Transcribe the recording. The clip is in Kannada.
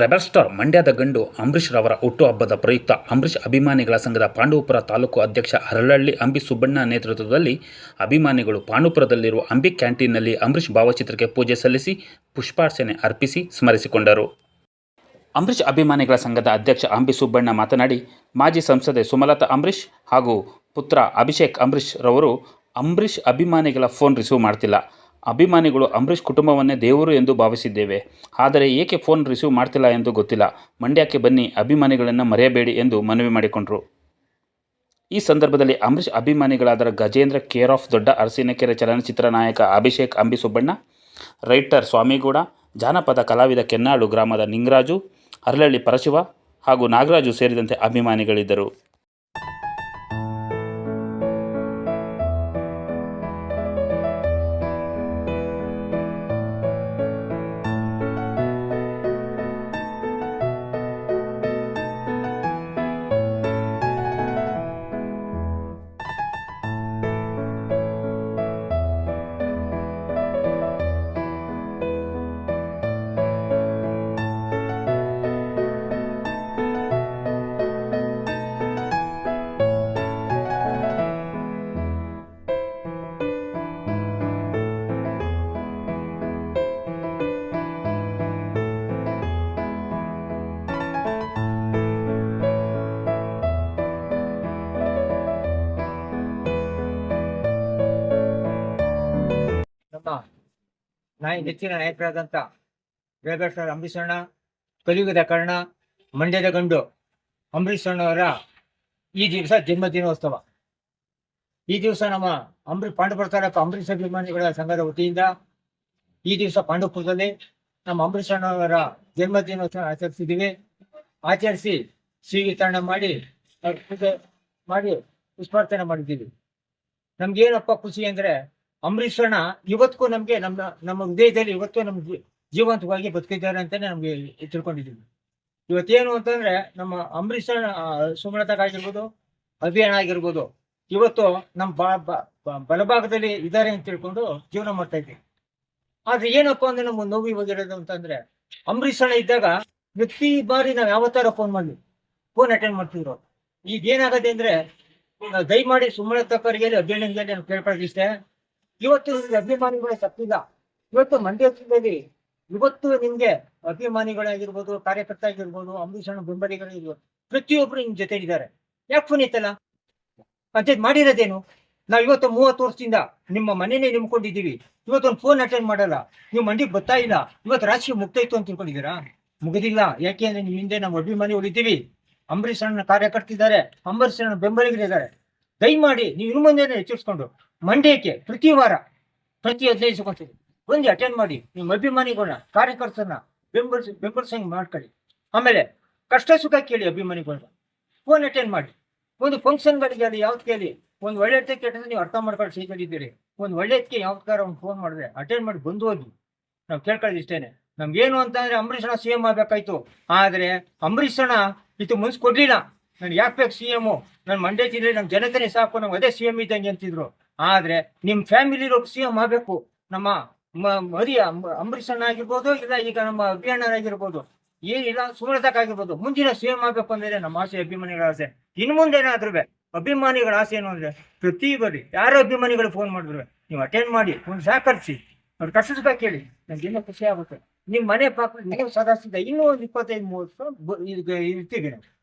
ರೆಬಲ್ ಸ್ಟಾರ್ ಮಂಡ್ಯದ ಗಂಡು ಅಂಬರೀಶ್ ರವರ ಹುಟ್ಟುಹಬ್ಬದ ಪ್ರಯುಕ್ತ ಅಂಬರೀಷ್ ಅಭಿಮಾನಿಗಳ ಸಂಘದ ಪಾಂಡವಪುರ ತಾಲೂಕು ಅಧ್ಯಕ್ಷ ಹರಳಳ್ಳಿ ಅಂಬಿ ಸುಬ್ಬಣ್ಣ ನೇತೃತ್ವದಲ್ಲಿ ಅಭಿಮಾನಿಗಳು ಪಾಂಡವಪುರದಲ್ಲಿರುವ ಅಂಬಿ ಕ್ಯಾಂಟೀನ್ನಲ್ಲಿ ಅಂಬರೀಷ್ ಭಾವಚಿತ್ರಕ್ಕೆ ಪೂಜೆ ಸಲ್ಲಿಸಿ ಪುಷ್ಪಾರ್ಚನೆ ಅರ್ಪಿಸಿ ಸ್ಮರಿಸಿಕೊಂಡರು. ಅಂಬರೀಷ್ ಅಭಿಮಾನಿಗಳ ಸಂಘದ ಅಧ್ಯಕ್ಷ ಅಂಬಿ ಸುಬ್ಬಣ್ಣ ಮಾತನಾಡಿ, ಮಾಜಿ ಸಂಸದೆ ಸುಮಲತಾ ಅಂಬರೀಷ್ ಹಾಗೂ ಪುತ್ರ ಅಭಿಷೇಕ್ ಅಂಬರೀಷ್ ರವರು ಅಂಬರೀಷ್ ಅಭಿಮಾನಿಗಳ ಫೋನ್ ರಿಸೀವ್ ಮಾಡ್ತಿಲ್ಲ. ಅಭಿಮಾನಿಗಳು ಅಂಬರೀಷ್ ಕುಟುಂಬವನ್ನೇ ದೇವರು ಎಂದು ಭಾವಿಸಿದ್ದೇವೆ. ಆದರೆ ಏಕೆ ಫೋನ್ ರಿಸೀವ್ ಮಾಡ್ತಿಲ್ಲ ಎಂದು ಗೊತ್ತಿಲ್ಲ. ಮಂಡ್ಯಕ್ಕೆ ಬನ್ನಿ, ಅಭಿಮಾನಿಗಳನ್ನು ಮರೆಯಬೇಡಿ ಎಂದು ಮನವಿ ಮಾಡಿಕೊಂಡರು. ಈ ಸಂದರ್ಭದಲ್ಲಿ ಅಂಬರೀಷ್ ಅಭಿಮಾನಿಗಳಾದ ಗಜೇಂದ್ರ, ಕೇರ್ ಆಫ್ ದೊಡ್ಡ ಅರಸಿನಕೆರೆ ಚಲನಚಿತ್ರ ನಾಯಕ ಅಭಿಷೇಕ್ ಅಂಬಿ ಸುಬ್ಬಣ್ಣ ರೈಟರ್ ಸ್ವಾಮಿಗೌಡ, ಜಾನಪದ ಕಲಾವಿದ ಕೆನ್ನಾಳು ಗ್ರಾಮದ ನಿಂಗರಾಜು, ಅರಳಳ್ಳಿ ಪರಶಿವ ಹಾಗೂ ನಾಗರಾಜು ಸೇರಿದಂತೆ ಅಭಿಮಾನಿಗಳಿದ್ದರು. ನಾಯಿ ನೆಚ್ಚಿನ ನಾಯಕರಾದಂಥ ಬೇಬೇಶ್ವರ ಅಂಬರೀಷ್ ಅಣ್ಣ ಕಲಿಯುಗದ ಕರ್ಣ, ಮಂಡ್ಯದ ಗಂಡು ಅಂಬರೀಷಣ್ಣವರ ಈ ದಿವಸ ಜನ್ಮದಿನೋತ್ಸವ. ಈ ದಿವಸ ನಮ್ಮ ಅಂಬರೀ ಪಾಂಡುಪುರ ತಾಲೂಕು ಅಂಬರೀಷ್ ಅಭಿಮಾನಿಗಳ ಸಂಘದ ವತಿಯಿಂದ ಈ ದಿವಸ ಪಾಂಡುಪುರದಲ್ಲಿ ನಮ್ಮ ಅಂಬರೀಷಣ್ಣವರ ಜನ್ಮದಿನೋತ್ಸವ ಆಚರಿಸಿದ್ದೀವಿ. ಆಚರಿಸಿ ಸಿಹಿ ವಿತರಣೆ ಮಾಡಿ ಪೂಜೆ ಮಾಡಿ, ಪುಷ್ಪಾರ್ಚನೆ ಮಾಡಿದ್ದೀವಿ. ನಮ್ಗೇನಪ್ಪ ಖುಷಿ ಅಂದ್ರೆ ಅಂಬರೀಷ್ ಅಣ್ಣ ಇವತ್ತಿಗೂ ನಮ್ಗೆ ನಮ್ಮ ನಮ್ಮ ಹೃದಯದಲ್ಲಿ ಇವತ್ತು ನಮ್ ಜೀವಂತವಾಗಿ ಬದುಕಿದ್ದಾರೆ ಅಂತಾನೆ ನಮ್ಗೆ ತಿಳ್ಕೊಂಡಿದ್ದೀವಿ. ಇವತ್ತೇನು ಅಂತಂದ್ರೆ ನಮ್ಮ ಅಂಬರೀಷ್ ಅಣ್ಣ ಆ, ಆಗಿರ್ಬೋದು ಅಭಿಯಾನ ಆಗಿರ್ಬೋದು ಇವತ್ತು ನಮ್ಮ ಬಾ ಬಲಭಾಗದಲ್ಲಿ ಇದ್ದಾರೆ ಅಂತ ತಿಳ್ಕೊಂಡು ಜೀವನ ಮಾಡ್ತಾ ಇದ್ದೀವಿ. ಆದ್ರೆ ಏನಪ್ಪ ಅಂದ್ರೆ ನಮ್ಮ ನೋವು ಇವಾಗಿರೋದು ಅಂತಂದ್ರೆ ಅಂಬರೀಷ್ ಅಣ್ಣ ಇದ್ದಾಗ ಪ್ರತಿ ಬಾರಿ ನಾವ್ ಯಾವತ್ತಾರ ಫೋನ್ ಮಾಡಿ ಫೋನ್ ಅಟೆಂಡ್ ಮಾಡ್ತಿದ್ರು. ಈಗ ಏನಾಗತ್ತೆ ಅಂದ್ರೆ ದಯಮಾಡಿ ಸುಮಲತಕ್ಕರಿಗೆ ಕರಿಗೆ ನಾನು ಕೇಳ್ಕೊಳ್ಳೋದಿಷ್ಟೇ. ಇವತ್ತು ನಿಮ್ಗೆ ಅಭಿಮಾನಿಗಳೇ ತಪ್ಪಿಲ್ಲ ಇವತ್ತು ಮಂಡ್ಯ ಜಿಲ್ಲೆಯಲ್ಲಿ ಇವತ್ತು ನಿಮ್ಗೆ ಅಭಿಮಾನಿಗಳಾಗಿರ್ಬೋದು ಕಾರ್ಯಕರ್ತ ಆಗಿರ್ಬೋದು ಅಂಬರೀಷ್ ಅಣ್ಣ ಪ್ರತಿಯೊಬ್ರು ನಿಮ್ ಜೊತೆ ಇದ್ದಾರೆ. ಯಾಕೆ ಫೋನ್ ಇತ್ತಲ್ಲ ಪಂಚಾಯತ್ ಮಾಡಿರೋದೇನು? ನಾವ್ ಇವತ್ತು ಮೂವತ್ತು ವರ್ಷದಿಂದ ನಿಮ್ಮ ಮನೆನೇ ನಿಮ್ಕೊಂಡಿದ್ದೀವಿ. ಇವತ್ತೊಂದು ಫೋನ್ ಅಟೆಂಡ್ ಮಾಡಲ್ಲ. ನೀವು ಮಂಡಿಗೆ ಬರ್ತಾ ಇಲ್ಲ. ಇವತ್ತು ರಾಶಿ ಮುಗ್ದೋಯ್ತು ಅಂತ ತಿಳ್ಕೊಂಡಿದ್ದೀರಾ? ಮುಗಿದಿಲ್ಲ. ಯಾಕೆ ಅಂದ್ರೆ ನಿಮ್ ಹಿಂದೆ ನಮ್ಮ ಅಭಿಮಾನಿ ಹೊಡಿತೀವಿ ಅಂಬರೀಷ್ ಅಣ್ಣ ಕಾರ್ಯಕರ್ತಿದ್ದಾರೆ ಅಂಬರೀಷ್ ಅಣ್ಣ ಬೆಂಬಲಿಗರಿದ್ದಾರೆ. ದಯಮಾಡಿ ನೀವು ಇನ್ನು ಮುಂದೆ ಎಚ್ಚರಿಸ್ಕೊಂಡು ಮಂಡ್ಯಕ್ಕೆ ಪ್ರತಿ ವಾರ, ಪ್ರತಿ ಹದಿನೈದು ಸಿಗೋತೀವಿ ಬಂದು ಅಟೆಂಡ್ ಮಾಡಿ, ನಿಮ್ಮ ಅಭಿಮಾನಿಗಳನ್ನ ಕಾರ್ಯಕರ್ತರನ್ನ ಬೆಂಬಲಿಸಿ, ಬೆಂಬಲಿಸಂಗೆ ಮಾಡ್ಕೊಳ್ಳಿ. ಆಮೇಲೆ ಕಷ್ಟ ಸುಖ ಕೇಳಿ ಅಭಿಮಾನಿಗಳನ್ನ ಫೋನ್ ಅಟೆಂಡ್ ಮಾಡಿ. ಒಂದು ಫಂಕ್ಷನ್ಗಳಿಗೆ ಅಲ್ಲಿ ಯಾವ್ದು ಕೇಳಿ, ಒಂದು ಒಳ್ಳೆಯದಕ್ಕೆ ಕೆಟ್ಟದ್ದು ನೀವು ಅರ್ಥ ಮಾಡ್ಕೊಂಡು ಇದ್ದೀರಿ. ಒಂದು ಒಳ್ಳೆಯದಕ್ಕೆ ಯಾವ್ದಾರ ಒಂದು ಫೋನ್ ಮಾಡಿದ್ರೆ ಅಟೆಂಡ್ ಮಾಡಿ ಬಂದು ಹೋಗಿ. ನಾವು ಕೇಳ್ಕೊಳ್ಳೋದು ಇಷ್ಟೇನೆ. ನಮ್ಗೇನು ಅಂತಂದ್ರೆ ಅಂಬರೀಷ್ ಸಿ ಎಂ ಆಗಬೇಕಾಯ್ತು. ಆದರೆ ಅಂಬರೀಷ್ ಅಣ್ಣ ಇದು ಮನ್ಸು ಕೊಡ್ಲಿಲ್ಲ. ನಾನು ಯಾಕೆ ಬೇಕು ಸಿ ಎಂ ನನ್ನ ಮಂಡ್ಯ ಜಿಲ್ಲೆ ನಮ್ಮ ಜನತೆನೇ ಸಾಕು, ನಮ್ಗೆ ಅದೇ ಸಿ ಎಂ ಇದ್ದಂಗೆ ಅಂತಿದ್ರು. ಆದ್ರೆ ನಿಮ್ಮ ಫ್ಯಾಮಿಲಿ ಸಿ ಎಂ ಆಗ್ಬೇಕು. ನಮ್ಮ ಮರಿ ಅಂಬ- ಅಂಬರೀಷ್ ಅಣ್ಣ ಆಗಿರ್ಬೋದು, ಇಲ್ಲ ಈಗ ನಮ್ಮ ಅಭಿಯಾನರಾಗಿರ್ಬೋದು ಏನಿಲ್ಲ, ಸುಮಲತಾಕ್ ಆಗಿರ್ಬೋದು. ಮುಂದಿನ ಸಿ ಎಂ ಆಗ್ಬೇಕು ಅಂದ್ರೆ ನಮ್ಮ ಆಸೆ, ಅಭಿಮಾನಿಗಳ ಆಸೆ. ಇನ್ ಮುಂದೆ ಏನಾದ್ರೂ ಅಭಿಮಾನಿಗಳ ಆಸೆ ಏನು ಅಂದ್ರೆ ಪ್ರತಿ ಬಾರಿ ಯಾರೋ ಅಭಿಮಾನಿಗಳು ಫೋನ್ ಮಾಡಿದ್ರು, ನೀವು ಅಟೆಂಡ್ ಮಾಡಿ, ಒಂದು ಸಹಕರಿಸಿ. ಅವ್ರು ಕಷ್ಟ ಹೇಳಿ ನಮ್ಗೆ ಇನ್ನೂ ಖುಷಿ ಆಗುತ್ತೆ. ನಿಮ್ಮ ಮನೆ ಪಾಪ, ನೀವು ಸದಸ್ಯದ ಇನ್ನೂ ಒಂದು ಇಪ್ಪತ್ತೈದು ಮೂವತ್ತು ಇರ್ತೀವಿ ನಾವು.